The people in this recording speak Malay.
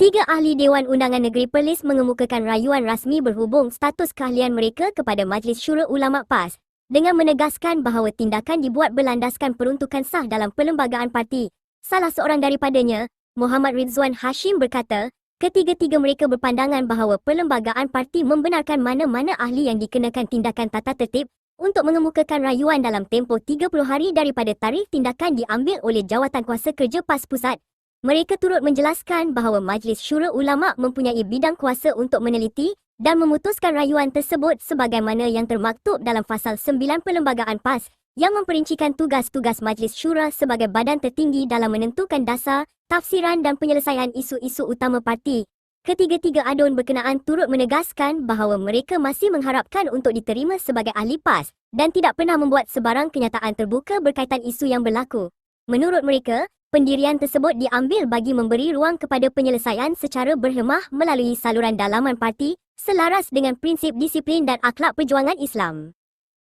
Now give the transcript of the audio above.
Tiga ahli Dewan Undangan Negeri Perlis mengemukakan rayuan rasmi berhubung status keahlian mereka kepada Majlis Syura Ulama PAS dengan menegaskan bahawa tindakan dibuat berlandaskan peruntukan sah dalam perlembagaan parti. Salah seorang daripadanya, Muhammad Rizwan Hashim berkata, ketiga-tiga mereka berpandangan bahawa perlembagaan parti membenarkan mana-mana ahli yang dikenakan tindakan tata tertib untuk mengemukakan rayuan dalam tempoh 30 hari daripada tarikh tindakan diambil oleh Jawatan Kuasa Kerja PAS Pusat. Mereka turut menjelaskan bahawa Majlis Syura Ulama mempunyai bidang kuasa untuk meneliti dan memutuskan rayuan tersebut sebagaimana yang termaktub dalam fasal 9 Perlembagaan PAS yang memperincikan tugas-tugas Majlis Syura sebagai badan tertinggi dalam menentukan dasar, tafsiran dan penyelesaian isu-isu utama parti. Ketiga-tiga adun berkenaan turut menegaskan bahawa mereka masih mengharapkan untuk diterima sebagai ahli PAS dan tidak pernah membuat sebarang kenyataan terbuka berkaitan isu yang berlaku. Menurut mereka, Pendirian tersebut diambil bagi memberi ruang kepada penyelesaian secara berhemah melalui saluran dalaman parti selaras dengan prinsip disiplin dan akhlak perjuangan Islam.